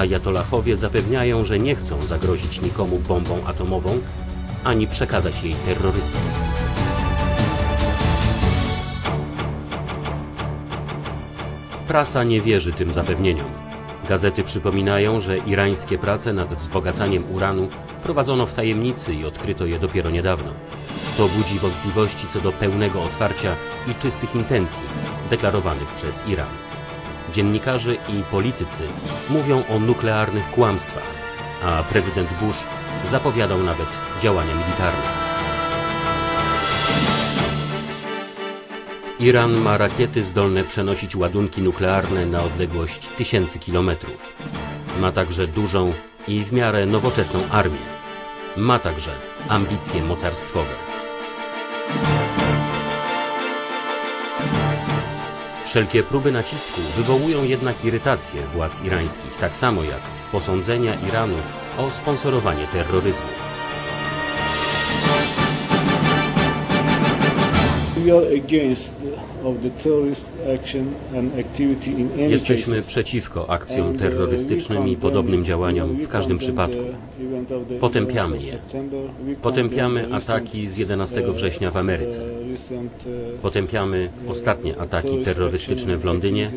Ajatolahowie zapewniają, że nie chcą zagrozić nikomu bombą atomową, ani przekazać jej terrorystom. Prasa nie wierzy tym zapewnieniom. Gazety przypominają, że irańskie prace nad wzbogacaniem uranu prowadzono w tajemnicy i odkryto je dopiero niedawno. To budzi wątpliwości co do pełnego otwarcia i czystych intencji deklarowanych przez Iran. Dziennikarze i politycy mówią o nuklearnych kłamstwach, a prezydent Bush zapowiadał nawet działania militarne. Iran ma rakiety zdolne przenosić ładunki nuklearne na odległość tysięcy kilometrów. Ma także dużą i w miarę nowoczesną armię. Ma także ambicje mocarstwowe. Wszelkie próby nacisku wywołują jednak irytację władz irańskich, tak samo jak posądzenia Iranu o sponsorowanie terroryzmu. Jesteśmy cases. przeciwko akcjom uh, terrorystycznym i podobnym działaniom w każdym przypadku. Potępiamy 11 je. Potępiamy ataki z 11 września w Ameryce. uh, uh, Potępiamy ostatnie ataki terrorystyczne w Londynie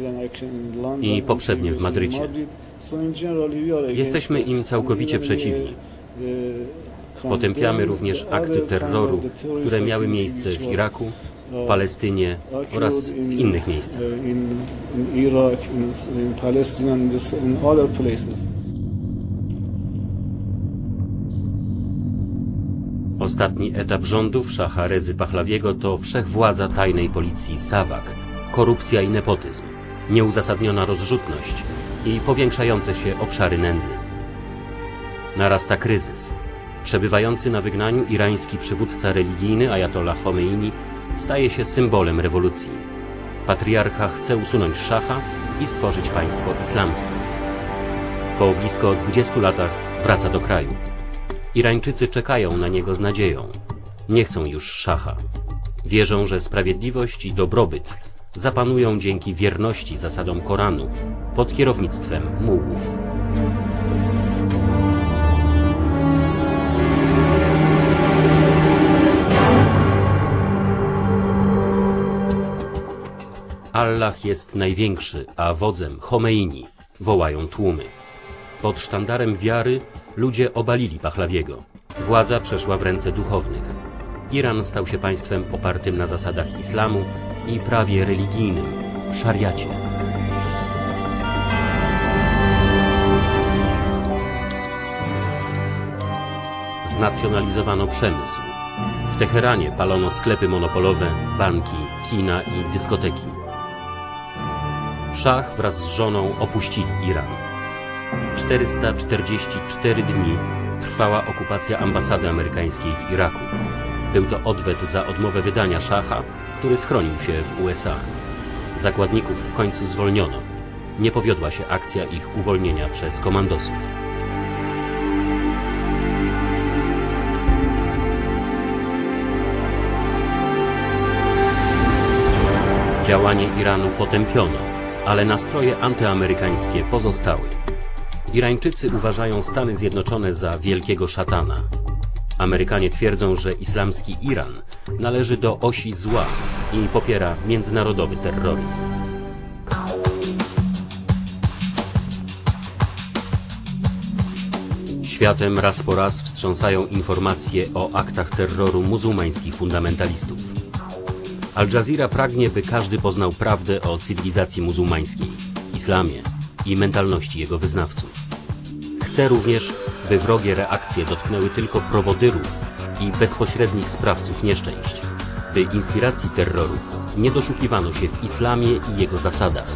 i poprzednie w Madrycie. Jesteśmy im całkowicie przeciwni. uh, Potępiamy również akty terroru, które miały miejsce w Iraku, uh, Palestynie oraz w innych miejscach. Ostatni etap rządów szacha Rezy Pahlawiego to wszechwładza tajnej policji Sawak, korupcja i nepotyzm, nieuzasadniona rozrzutność i powiększające się obszary nędzy. Narasta kryzys. Przebywający na wygnaniu irański przywódca religijny Ayatollah Khomeini staje się symbolem rewolucji. Patriarcha chce usunąć szacha i stworzyć państwo islamskie. Po blisko 20 latach wraca do kraju. Irańczycy czekają na niego z nadzieją. Nie chcą już szacha. Wierzą, że sprawiedliwość i dobrobyt zapanują dzięki wierności zasadom Koranu pod kierownictwem mułłów. Allah jest największy, a wodzem Chomeini, wołają tłumy. Pod sztandarem wiary ludzie obalili Pahlawiego. Władza przeszła w ręce duchownych. Iran stał się państwem opartym na zasadach islamu i prawie religijnym, szariacie. Znacjonalizowano przemysł. W Teheranie palono sklepy monopolowe, banki, kina i dyskoteki. Szach wraz z żoną opuścili Iran. 444 dni trwała okupacja ambasady amerykańskiej w Iraku. Był to odwet za odmowę wydania szacha, który schronił się w USA. Zakładników w końcu zwolniono. Nie powiodła się akcja ich uwolnienia przez komandosów. Działanie Iranu potępiono, ale nastroje antyamerykańskie pozostały. Irańczycy uważają Stany Zjednoczone za wielkiego szatana. Amerykanie twierdzą, że islamski Iran należy do osi zła i popiera międzynarodowy terroryzm. Światem raz po raz wstrząsają informacje o aktach terroru muzułmańskich fundamentalistów. Al Jazeera pragnie, by każdy poznał prawdę o cywilizacji muzułmańskiej, islamie i mentalności jego wyznawców. Chce również, by wrogie reakcje dotknęły tylko prowodyrów i bezpośrednich sprawców nieszczęść, by inspiracji terroru nie doszukiwano się w islamie i jego zasadach.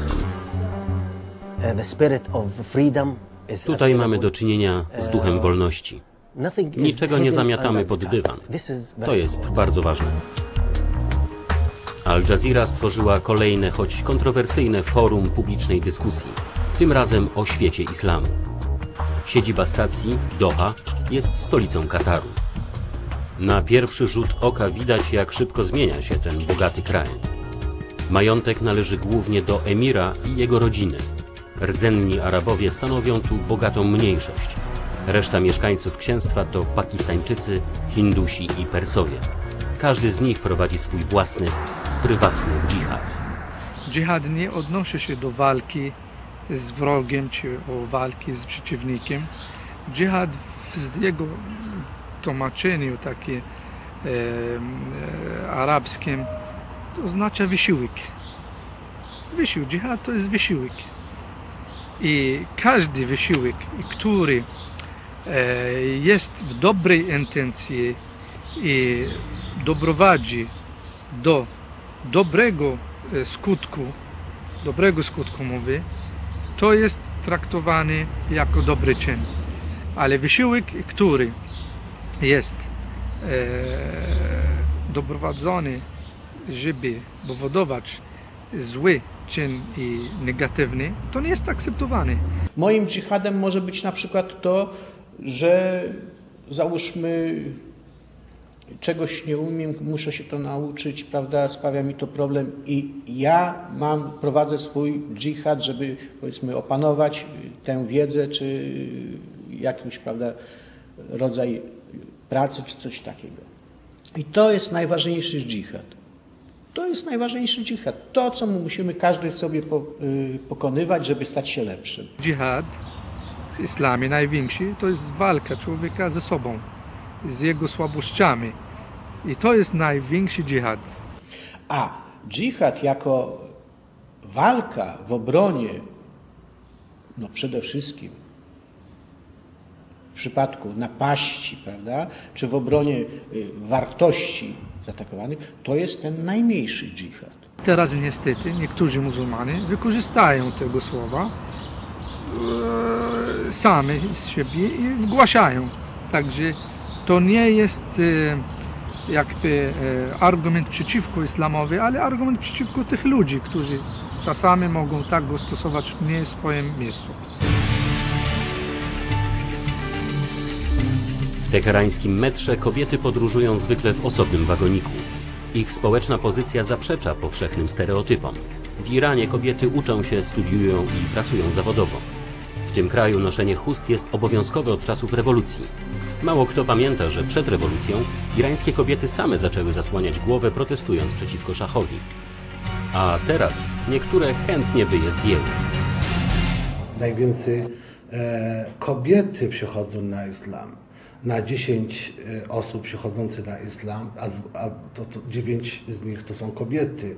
Tutaj mamy do czynienia z duchem wolności. Niczego nie zamiatamy pod dywan. To jest bardzo ważne. Al Jazeera stworzyła kolejne, choć kontrowersyjne forum publicznej dyskusji, tym razem o świecie islamu. Siedziba stacji, Doha, jest stolicą Kataru. Na pierwszy rzut oka widać, jak szybko zmienia się ten bogaty kraj. Majątek należy głównie do emira i jego rodziny. Rdzenni Arabowie stanowią tu bogatą mniejszość. Reszta mieszkańców księstwa to Pakistańczycy, Hindusi i Persowie. Każdy z nich prowadzi swój własny, prywatny dżihad. Dżihad nie odnosi się do walki z wrogiem czy o walki z przeciwnikiem. Dżihad w jego tłumaczeniu takim e, e, arabskim oznacza wysiłek. Wysiłek, dżihad to jest wysiłek. I każdy wysiłek, który e, jest w dobrej intencji i doprowadzi do dobrego e, skutku, dobrego skutku mówię, to jest traktowany jako dobry czyn. Ale wysiłek, który jest e, doprowadzony, żeby powodować zły czyn i negatywny, to nie jest akceptowany. Moim dżihadem może być na przykład to, że załóżmy czegoś nie umiem, muszę się to nauczyć, prawda, sprawia mi to problem i ja mam, prowadzę swój dżihad, żeby powiedzmy opanować tę wiedzę, czy jakiś, prawda, rodzaj pracy, czy coś takiego. I to jest najważniejszy dżihad. To jest najważniejszy dżihad. To, co my musimy każdy sobie y, pokonywać, żeby stać się lepszym. Dżihad w islamie największy to jest walka człowieka ze sobą, z jego słabościami. I to jest największy dżihad. A dżihad jako walka w obronie, no przede wszystkim w przypadku napaści, prawda, czy w obronie y, wartości zaatakowanych, to jest ten najmniejszy dżihad. Teraz niestety niektórzy muzułmanie wykorzystają tego słowa e, sami z siebie i wgłaszają. Także to nie jest e, jakby e, argument przeciwko islamowi, ale argument przeciwko tych ludzi, którzy czasami mogą tak go stosować w nie swoim miejscu. W teherańskim metrze kobiety podróżują zwykle w osobnym wagoniku. Ich społeczna pozycja zaprzecza powszechnym stereotypom. W Iranie kobiety uczą się, studiują i pracują zawodowo. W tym kraju noszenie chust jest obowiązkowe od czasów rewolucji. Mało kto pamięta, że przed rewolucją irańskie kobiety same zaczęły zasłaniać głowę protestując przeciwko szachowi. A teraz niektóre chętnie by je zdjęły. najwięcej e, kobiety przychodzą na islam. Na 10 e, osób przychodzących na islam, a, to, to 9 z nich to są kobiety.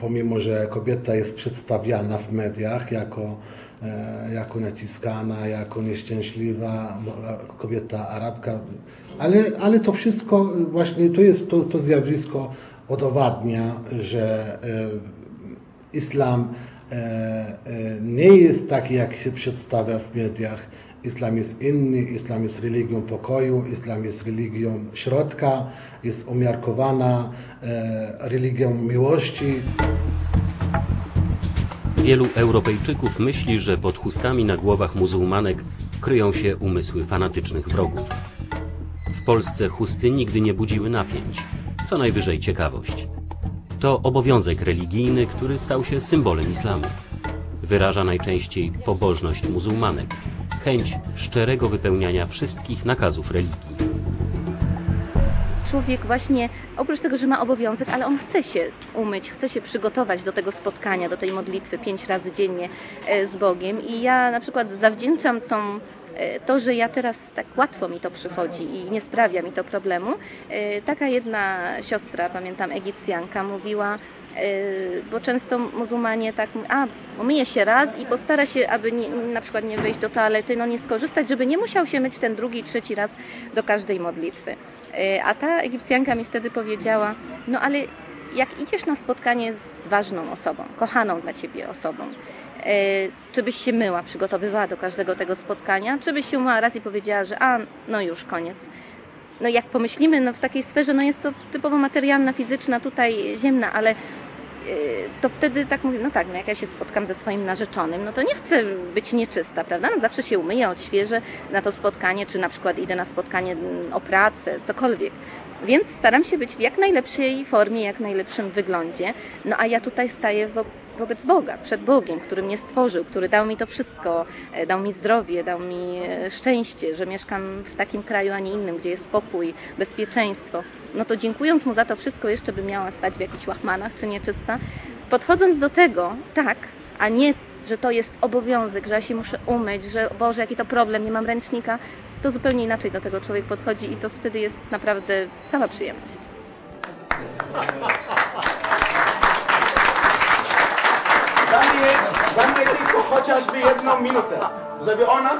Pomimo, że kobieta jest przedstawiana w mediach jako, e, jako naciskana, jako nieszczęśliwa, kobieta arabka, ale, ale to wszystko właśnie to jest to, to zjawisko udowadnia, że e, islam nie jest taki, jak się przedstawia w mediach. Islam jest inny, islam jest religią pokoju, islam jest religią środka, jest umiarkowana e, religią miłości. Wielu Europejczyków myśli, że pod chustami na głowach muzułmanek kryją się umysły fanatycznych wrogów. W Polsce chusty nigdy nie budziły napięć, co najwyżej ciekawość. To obowiązek religijny, który stał się symbolem islamu. Wyraża najczęściej pobożność muzułmanek, chęć szczerego wypełniania wszystkich nakazów religii. człowiek właśnie, oprócz tego, że ma obowiązek, ale on chce się umyć, chce się przygotować do tego spotkania, do tej modlitwy pięć razy dziennie e, z Bogiem. I ja na przykład zawdzięczam tą, to, że ja teraz tak łatwo mi to przychodzi i nie sprawia mi to problemu. E, Taka jedna siostra, pamiętam, Egipcjanka, mówiła, e, bo często muzułmanie tak, a umyje się raz i postara się, aby nie, na przykład nie wejść do toalety, no nie skorzystać, żeby nie musiał się myć ten drugi, trzeci raz do każdej modlitwy. E, A ta Egipcjanka mi wtedy powiedziała, no ale jak idziesz na spotkanie z ważną osobą, kochaną dla ciebie osobą, e, czy byś się myła, przygotowywała do każdego tego spotkania, czy byś się umyła raz i powiedziała, że a, no już, koniec. No jak pomyślimy, no w takiej sferze, no jest to typowo materialna, fizyczna, tutaj ziemna, ale e, to wtedy tak mówię, no tak, no jak ja się spotkam ze swoim narzeczonym, no to nie chcę być nieczysta, prawda? No zawsze się umyję, odświeżę na to spotkanie, czy na przykład idę na spotkanie mm, o pracę, cokolwiek. Więc staram się być w jak najlepszej formie, jak najlepszym wyglądzie. No a ja tutaj staję w wobec Boga, przed Bogiem, który mnie stworzył, który dał mi to wszystko, e, dał mi zdrowie, dał mi e, szczęście, że mieszkam w takim kraju, a nie innym, gdzie jest spokój, bezpieczeństwo, no to dziękując mu za to wszystko, jeszcze bym miała stać w jakichś łachmanach czy nieczysta. Podchodząc do tego, tak, a nie, że to jest obowiązek, że ja się muszę umyć, że Boże, jaki to problem, nie mam ręcznika, to zupełnie inaczej do tego człowiek podchodzi i to wtedy jest naprawdę cała przyjemność. Daj mi, daj mi tylko chociażby jedną minutę, żeby ona